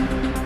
Thank you.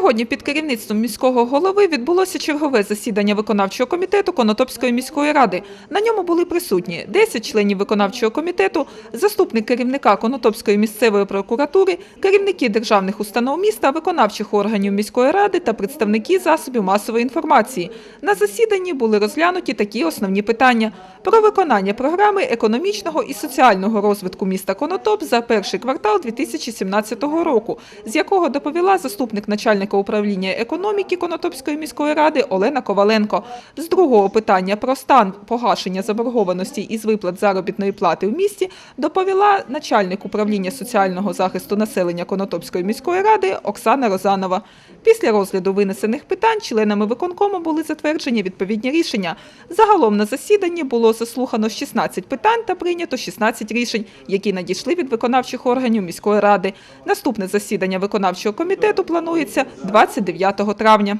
Сьогодні під керівництвом міського голови відбулося чергове засідання виконавчого комітету Конотопської міської ради. На ньому були присутні 10 членів виконавчого комітету, заступник керівника Конотопської місцевої прокуратури, керівники державних установ міста, виконавчих органів міської ради та представники засобів масової інформації. На засіданні були розглянуті такі основні питання: про виконання програми економічного і соціального розвитку міста Конотоп за перший квартал 2017 року, з якого доповіла заступник начальника управління економіки Конотопської міської ради Олена Коваленко. З другого питання про стан погашення заборгованості із виплат заробітної плати в місті доповіла начальник управління соціального захисту населення Конотопської міської ради Оксана Розанова. Після розгляду винесених питань членами виконкому були затверджені відповідні рішення. Загалом на засіданні було заслухано 16 питань та прийнято 16 рішень, які надійшли від виконавчих органів міської ради. Наступне засідання виконавчого комітету планується 29 травня.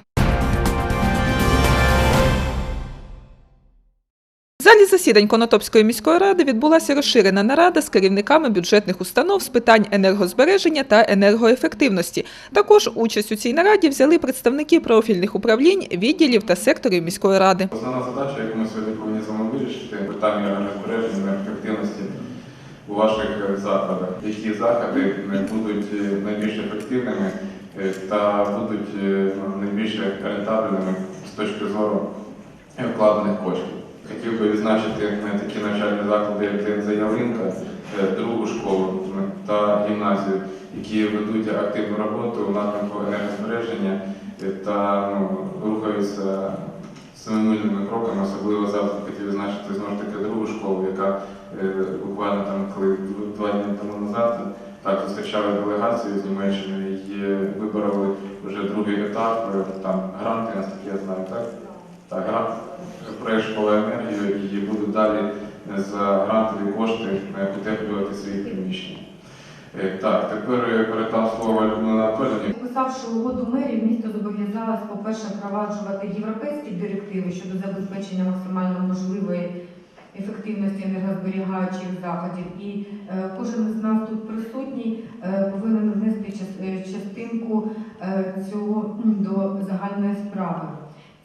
В залі засідань Конотопської міської ради відбулася розширена нарада з керівниками бюджетних установ з питань енергозбереження та енергоефективності. Також участь у цій нараді взяли представники профільних управлінь, відділів та секторів міської ради. Основна задача, яку ми сьогодні повинні з вами вирішити, питання енергозбереження, енергоефективності у ваших е, закладах. Які заходи будуть е, найбільш ефективними та будуть е, найбільш рентабельними з точки зору е, вкладених коштів. Хотів би відзначити е, такі навчальні заклади, як е, другу школу е, та гімназію, які ведуть активну роботу у напрямку енергозбереження е, та ну, рухаються семимильними кроками, особливо зараз хотів відзначити знову ж таки другу школу, яка е, буквально там, коли два дні тому назад так зустрічали делегацію з Німеччини і вибороли вже другий етап, е, там гранти, наскільки я знаю, так? Так, грант проєкт енергію і будуть далі за грантові кошти е, утеплювати свої приміщення. Е, Так, тепер е, передам слово Людмилі Анатоліївні. Підписавши угоду мерії, місто зобов'язалось, по-перше, впроваджувати європейські директиви щодо забезпечення максимально можливої ефективності енергозберігаючих заходів. І е, кожен з нас тут присутній е, повинен внести е, частинку цього до загальної справи.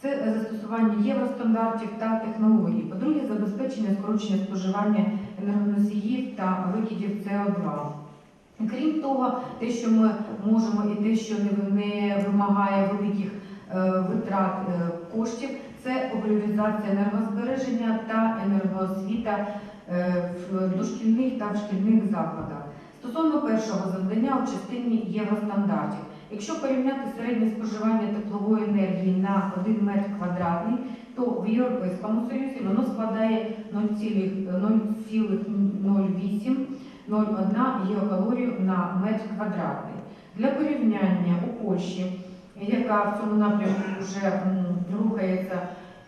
Це застосування євростандартів та технологій. По-друге, забезпечення скорочення споживання енергоносіїв та викидів СО2. Крім того, те, що ми можемо, і те, що не, вимагає великих витрат коштів, це популяризація енергозбереження та енергоосвіта е, в дошкільних та в шкільних закладах. Стосовно першого завдання у частині євростандартів, якщо порівняти середнє споживання теплової енергії на 1 метр квадратний, то в Європейському Союзі воно складає 0,08 0,1 гігакалорію на метр квадратний. Для порівняння у Польщі, яка в цьому напрямку вже рухається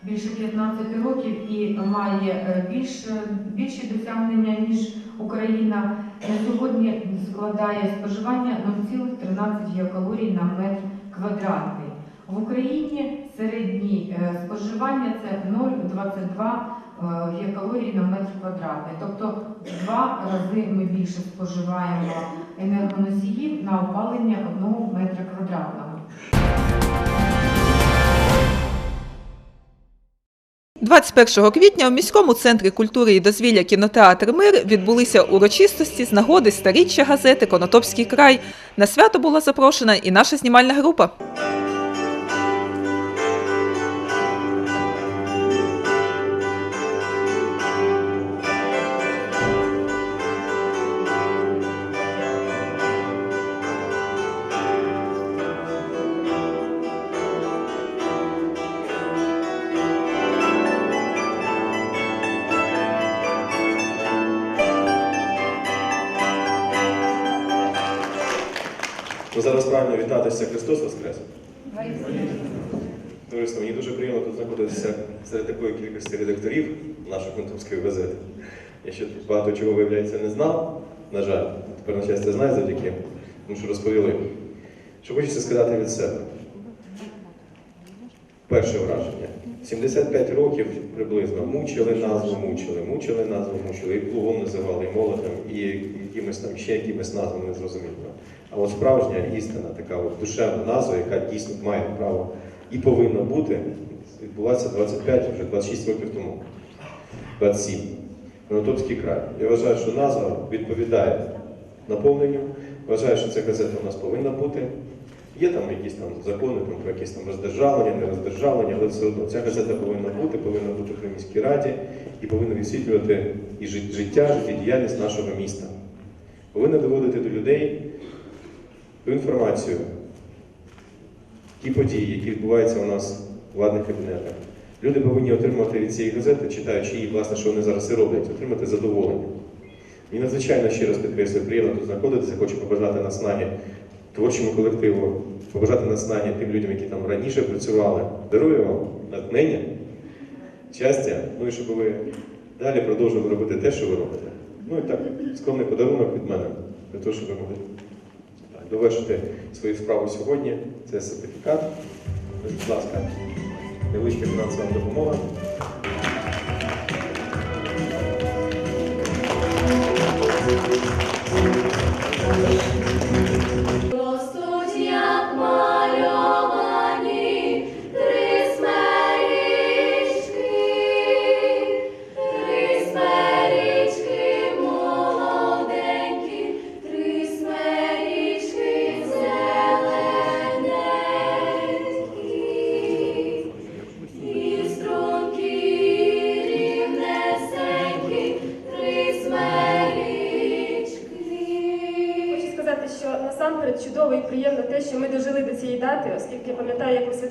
більше 15 років і має е, більш, більші досягнення, ніж Україна, на сьогодні складає споживання 0,13 гігакалорій на метр квадратний. В Україні середні е, споживання це 0,22 е, гігакалорій на метр квадратний. Тобто в два рази ми більше споживаємо енергоносіїв на опалення одного метра квадратного. 21 квітня у міському центрі культури і дозвілля кінотеатр Мир відбулися урочистості з нагоди старіччя газети Конотопський край. На свято була запрошена і наша знімальна група. Зараз правильно вітатися Христос Воскрес. Товариство, мені дуже приємно тут знаходитися серед такої кількості редакторів нашої контовської газети. Я ще багато чого виявляється не знав. На жаль, тепер на щастя знаю завдяки, тому що розповіли. Що хочеться сказати від себе. Перше враження. 75 років приблизно мучили назву, мучили, мучили назву, мучили, і плугом називали, і молотом, і якимись там ще якимись назвами незрозумілими. А от справжня істина, така от душевна назва, яка дійсно має право і повинна бути, відбулася 25, вже 26 років тому. 27. Конотопський край. Я вважаю, що назва відповідає наповненню. Вважаю, що ця газета у нас повинна бути. Є там якісь там закони там, про якісь там роздержавлення, не роздержавлення, але все одно ця газета повинна бути, повинна бути при міській раді і повинна висвітлювати і жит- життя, життєдіяльність нашого міста. Повинна доводити до людей ту інформацію, ті події, які відбуваються у нас в владних кабінетах. Люди повинні отримати від цієї газети, читаючи її, власне, що вони зараз і роблять, отримати задоволення. Мені надзвичайно ще раз підкреслюю, приємно тут знаходитися, хочу побажати наснаги творчому колективу, побажати наснаги тим людям, які там раніше працювали. Дарую вам натхнення, щастя, ну і щоб ви далі продовжували робити те, що ви робите. Ну і так, скромний подарунок від мене, для того, щоб ви могли довершити свою справу сьогодні. Це сертифікат. Будь ласка, невеличка фінансова допомога. Ростуть,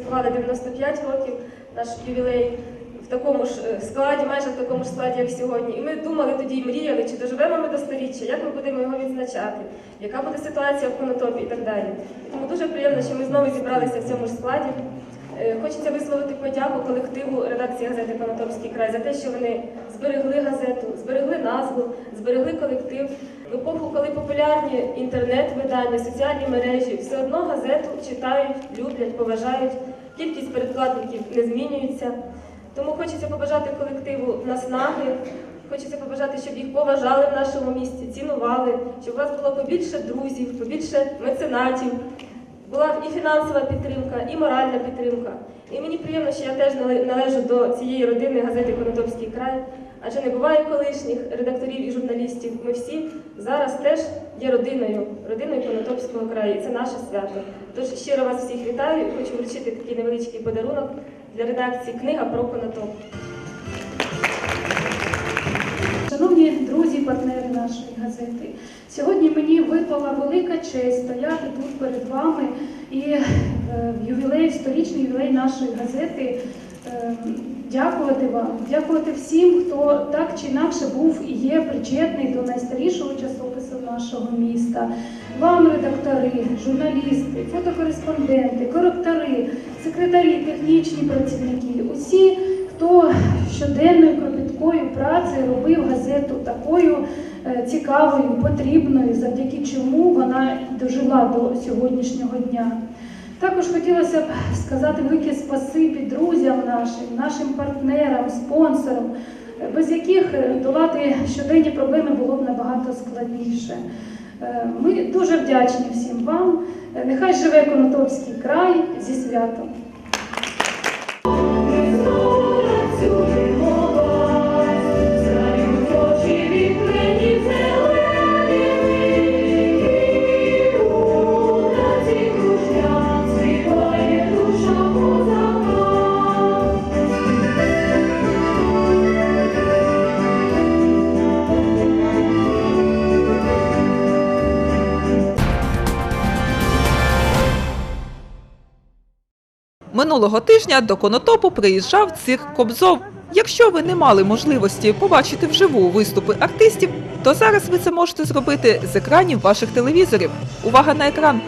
святкували 95 років наш ювілей в такому ж е, складі, майже в такому ж складі, як сьогодні. І ми думали тоді і мріяли, чи доживемо ми до сторіччя, як ми будемо його відзначати, яка буде ситуація в конотопі і так далі. Тому дуже приємно, що ми знову зібралися в цьому ж складі. Е, Хочеться висловити подяку колективу редакції газети Конотопський край за те, що вони зберегли газету, зберегли назву, зберегли колектив. В епоху, коли популярні інтернет-видання, соціальні мережі, все одно газету читають, люблять, поважають. Кількість передплатників не змінюється. Тому хочеться побажати колективу наснаги, хочеться побажати, щоб їх поважали в нашому місті, цінували, щоб у вас було побільше друзів, побільше меценатів, була і фінансова підтримка, і моральна підтримка. І мені приємно, що я теж належу до цієї родини газети Конотопський край, адже не буває колишніх редакторів і журналістів. Ми всі зараз теж є родиною, родиною Конотопського краю. І це наше свято. Тож щиро вас всіх вітаю і хочу вручити такий невеличкий подарунок для редакції Книга про Конотоп. Шановні друзі, партнери нашої газети, сьогодні мені випала велика честь стояти тут перед вами і е, в ювілей, сторічний ювілей нашої газети. Дякувати вам, дякувати всім, хто так чи інакше був і є причетний до найстарішого часопису нашого міста. Вам, редактори, журналісти, фотокореспонденти, коректори, секретарі, технічні працівники, усі, хто щоденною кропіткою працею робив газету такою е, цікавою, потрібною, завдяки чому вона дожила до сьогоднішнього дня. Також хотілося б сказати велике спасибі друзям нашим, нашим партнерам, спонсорам, без яких е, долати щоденні проблеми було б набагато складніше. Е, Ми дуже вдячні всім вам. Е, Нехай живе Конотопський край зі святом. Минулого тижня до Конотопу приїжджав цирк Кобзов. Якщо ви не мали можливості побачити вживу виступи артистів, то зараз ви це можете зробити з екранів ваших телевізорів. Увага на екран!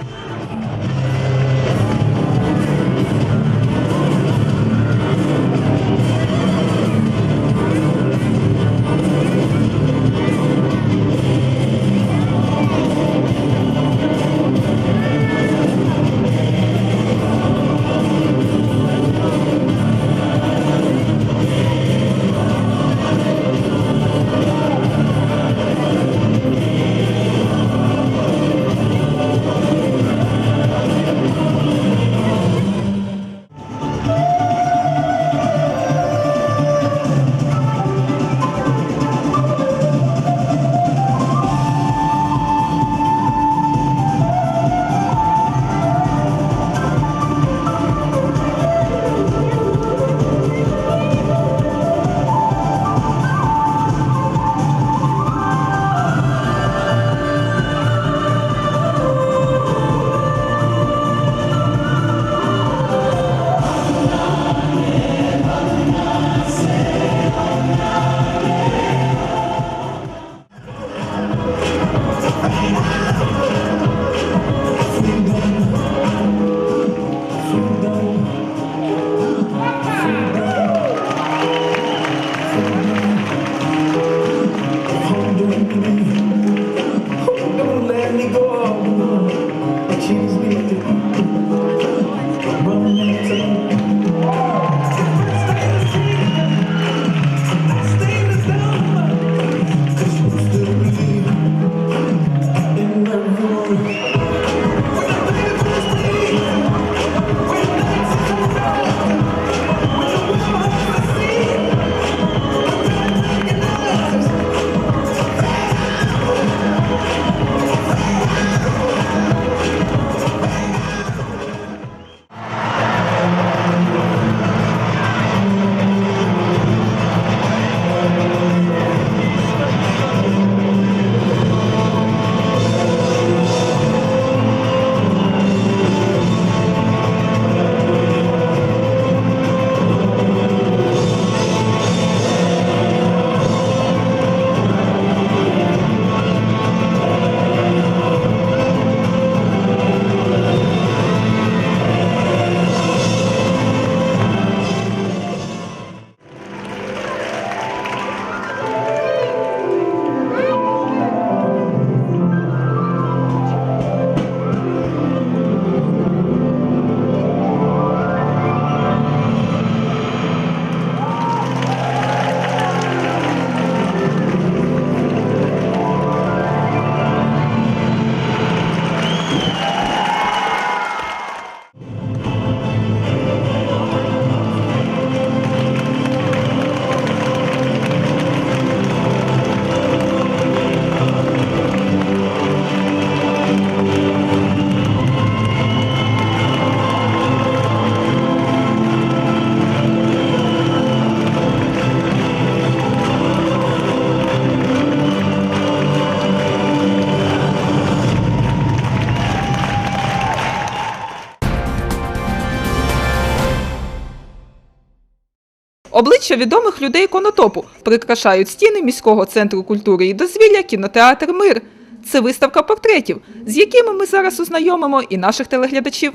Обличчя відомих людей конотопу прикрашають стіни міського центру культури і дозвілля кінотеатр Мир. Це виставка портретів, з якими ми зараз ознайомимо і наших телеглядачів.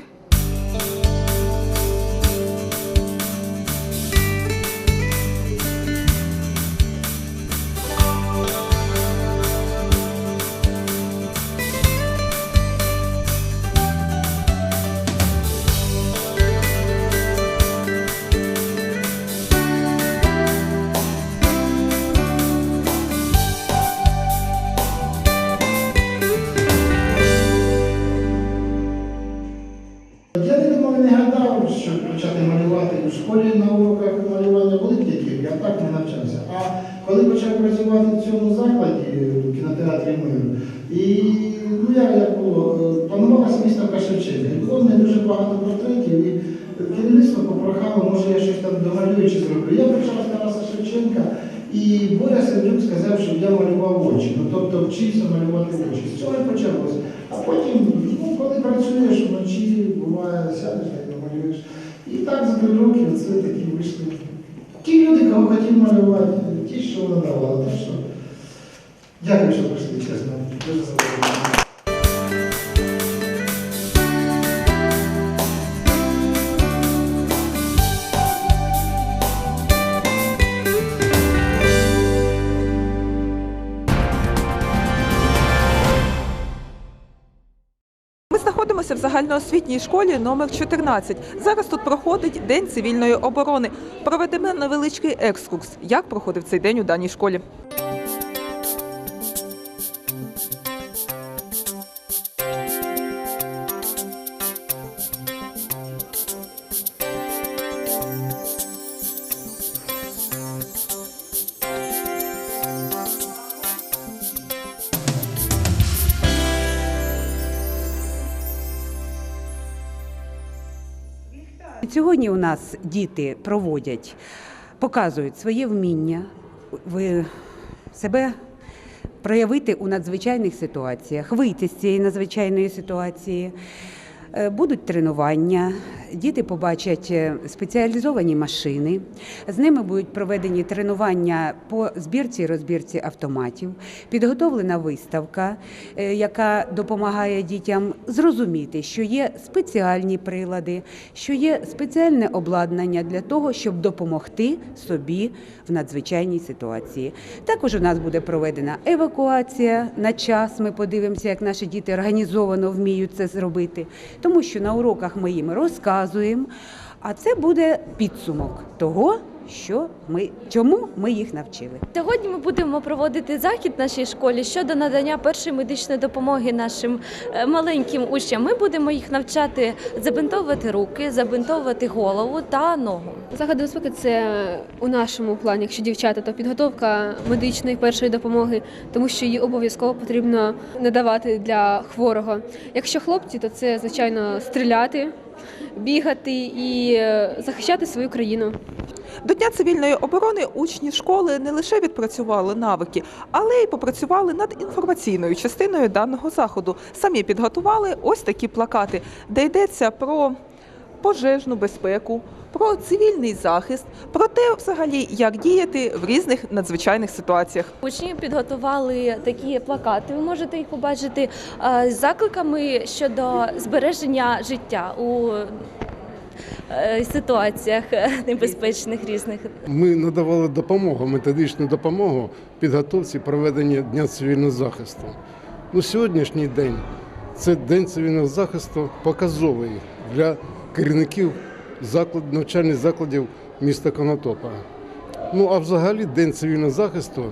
Працювати закладі, в кінотеатрі Миру, і ну як, як було, е, планувалася виставка Шевченка. І було мене дуже багато портретів, і керівництво попрохало, може я щось там домалюю чи зроблю. Я почав з Тараса Шевченка, і Боря Сердюк сказав, щоб я малював очі. Ну тобто вчився малювати очі. З цього і почалося. А потім, ну, коли працюєш вночі, буває, сядеш та й намалюєш. І так за три роки це такі вийшли. Ті люди, кого хотів малювати, ті, що. Так що дякую, що прийшли, чесно. Дуже задоволений. В загальноосвітній школі номер 14. Зараз тут проходить День цивільної оборони. Проведемо невеличкий екскурс, як проходив цей день у даній школі. Нас діти проводять, показують своє вміння, себе проявити у надзвичайних ситуаціях, вийти з цієї надзвичайної ситуації. Е, Будуть тренування, діти побачать е, спеціалізовані машини. З ними будуть проведені тренування по збірці і розбірці автоматів, підготовлена виставка, е, яка допомагає дітям зрозуміти, що є спеціальні прилади, що є спеціальне обладнання для того, щоб допомогти собі в надзвичайній ситуації. Також у нас буде проведена евакуація на час. Ми подивимося, як наші діти організовано вміють це зробити, тому що на уроках ми їм розказуємо. А це буде підсумок того, що ми чому ми їх навчили. Сьогодні ми будемо проводити захід в нашій школі щодо надання першої медичної допомоги нашим е, маленьким учням. Ми будемо їх навчати забинтовувати руки, забинтовувати голову та ногу. Заходи безпеки це у нашому плані, якщо дівчата, то підготовка медичної першої допомоги, тому що її обов'язково потрібно надавати для хворого. Якщо хлопці, то це звичайно стріляти, бігати і е, захищати свою країну. До Дня цивільної оборони учні школи не лише відпрацювали навики, але й попрацювали над інформаційною частиною даного заходу. Самі підготували ось такі плакати, де йдеться про пожежну безпеку, про цивільний захист, про те, взагалі, як діяти в різних надзвичайних ситуаціях. Учні підготували такі плакати. Ви можете їх побачити е, з закликами щодо збереження життя у е, ситуаціях е, небезпечних різних. Ми надавали допомогу, методичну допомогу підготовці проведення Дня цивільного захисту. Ну, сьогоднішній день це День цивільного захисту показовий для керівників заклад, навчальних закладів міста Конотопа. Ну а взагалі День цивільного захисту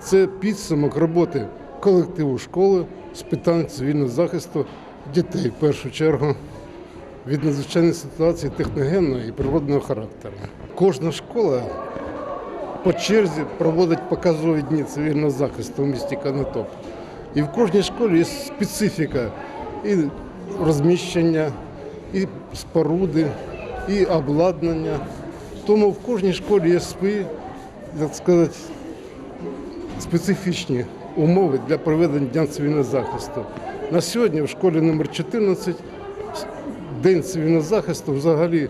це підсумок роботи колективу школи з питань цивільного захисту дітей в першу чергу від надзвичайної ситуації техногенного і природного характеру. Кожна школа по черзі проводить показові дні цивільного захисту в місті Конотоп. І в кожній школі є специфіка і розміщення, і споруди, і обладнання. Тому в кожній школі є свої, так сказати, специфічні умови для проведення Дня цивільного захисту. На сьогодні в школі номер 14 День цивільного захисту взагалі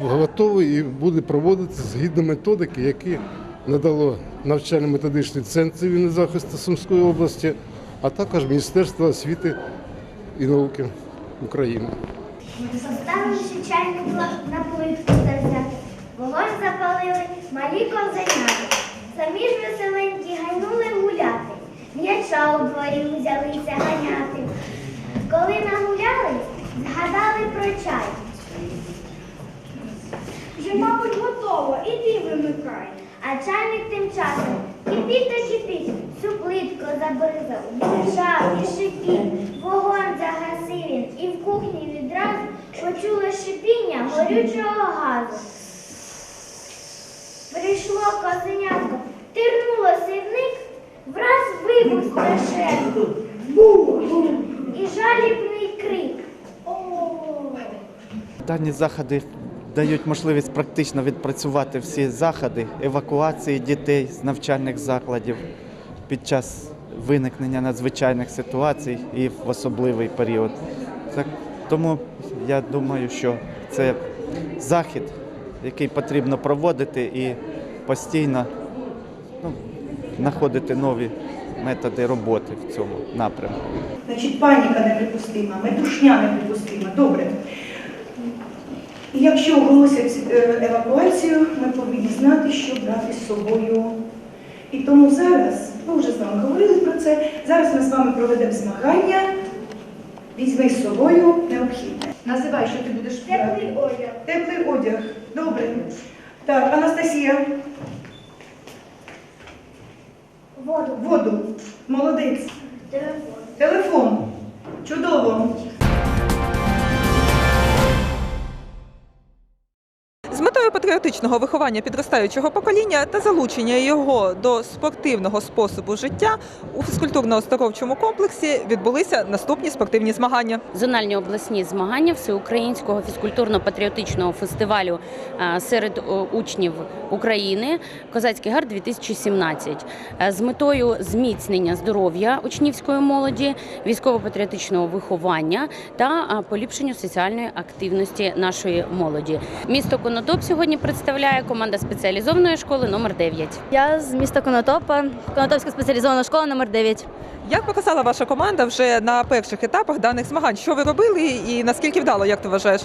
готовий і буде проводитися згідно методики, які надало навчально-методичний центр цивільного захисту Сумської області, а також Міністерство освіти і науки України. Поставили чайник на плитку завзяти, вогонь запалили, малі ковзаняти. Самі ж веселенькі гайнули гуляти, м'яча у дворі взялися ганяти. Коли нагулялись, згадали про чай. Вже, мабуть, готово, іди вимикай. А чайник тим часом кипить та кипить, всю плитку забризав, бурчав і шипів, вогонь загасив він, і в кухні почула шипіння горючого газу. Прийшло козенятко, тирнуло сівник, враз вибух страшенний. І жалібний крик. Дані заходи дають можливість практично відпрацювати всі заходи евакуації дітей з навчальних закладів під час виникнення надзвичайних ситуацій і в особливий період. Так, тому я думаю, що це захід, який потрібно проводити і постійно ну, знаходити нові методи роботи в цьому напрямку. Значить, паніка неприпустима, метушня неприпустима. Добре. І якщо оголосять е, евакуацію, ми повинні знати, що брати з собою. І тому зараз, ми вже з вами говорили про це, зараз ми з вами проведемо змагання. Візьми з собою необхідне. Називай, що ти будеш брати. Теплий одяг. Теплий одяг. Добре. Так, Анастасія, Воду. воду. Молодець. Телефон. Телефон. Чудово. Метою патріотичного виховання підростаючого покоління та залучення його до спортивного способу життя у фізкультурно-оздоровчому комплексі відбулися наступні спортивні змагання. Зональні обласні змагання всеукраїнського фізкультурно-патріотичного фестивалю е, серед учнів України Козацький гар 2017 Е, з метою зміцнення здоров'я учнівської молоді, військово-патріотичного виховання та е, поліпшення соціальної активності нашої молоді. Місто Конотоп сьогодні представляє команда спеціалізованої школи номер 9. Я з міста Конотопа, Конотопська спеціалізована школа номер 9. Як показала ваша команда вже на перших етапах даних змагань? Що ви робили і наскільки вдало, як ти вважаєш?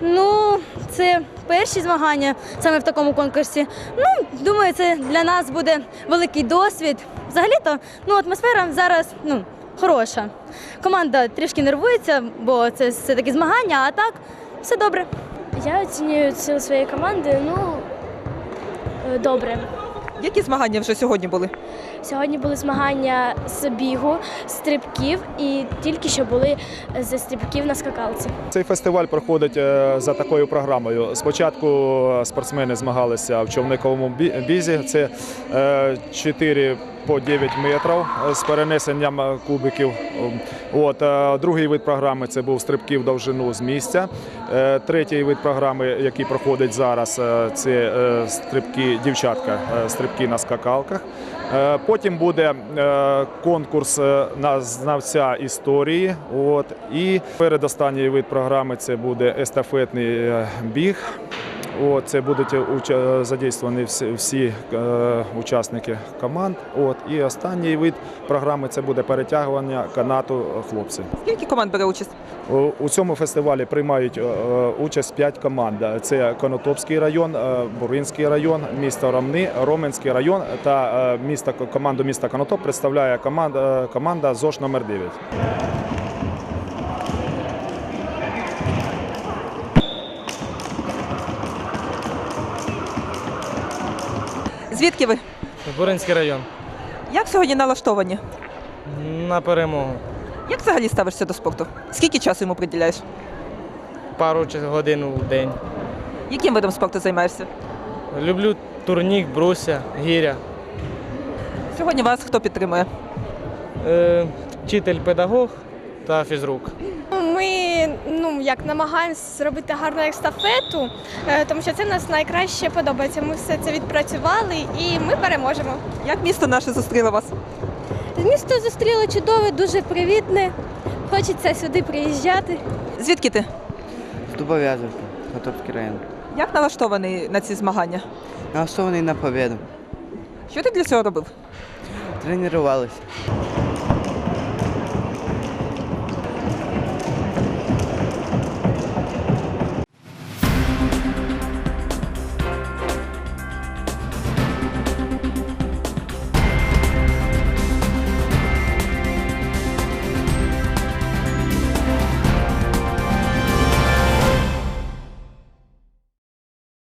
Ну, це перші змагання саме в такому конкурсі. Ну, думаю, це для нас буде великий досвід. Взагалі-то ну, атмосфера зараз ну, хороша. Команда трішки нервується, бо це все таки змагання, а так все добре. Я оцінюю сил своєї команди, ну е, добре. Які змагання вже сьогодні були? Сьогодні були змагання з бігу, стрибків і тільки що були з стрибків на скакалці. Цей фестиваль проходить е, за такою програмою. Спочатку е, спортсмени змагалися в човниковому бізі. Це е, 4 по 9 метрів е, з перенесенням е, кубиків. От, е, другий вид програми це був стрибки в довжину з місця. Е, Третій вид програми, який проходить зараз, е, це е, стрибки дівчатка, е, стрибки на скакалках. Е, Потім буде е, конкурс е, на знавця історії. От, і передостанній вид програми це буде естафетний біг. От, це будуть уча- задействовані всі, всі е, учасники команд. От, і останній вид програми це буде перетягування канату хлопців. Скільки команд бере участь? У, у цьому фестивалі приймають е, участь 5 команд. Це Конотопський район, е, Буринський район, місто Ромни, Роменський район та е, місто, команду міста Конотоп представляє команда, команда ЗОЖ номер 9. Звідки ви? Буринський район. Як сьогодні налаштовані? На перемогу. Як взагалі ставишся до спорту? Скільки часу йому приділяєш? Пару чи- годин у день. Яким видом спорту займаєшся? Люблю турнік, бруся, гіря. Сьогодні вас хто підтримує? Е, вчитель-педагог та фізрук. Ну як намагаємося зробити гарну естафету, е, тому що це нас найкраще подобається. Ми все це відпрацювали і ми переможемо. Як місто наше зустріло вас? Місто зустріло чудове, дуже привітне. Хочеться сюди приїжджати. Звідки ти? З Дубов'язівки, Котовський район. Як налаштований на ці змагання? Налаштований на победу. Що ти для цього робив? Тренувалися.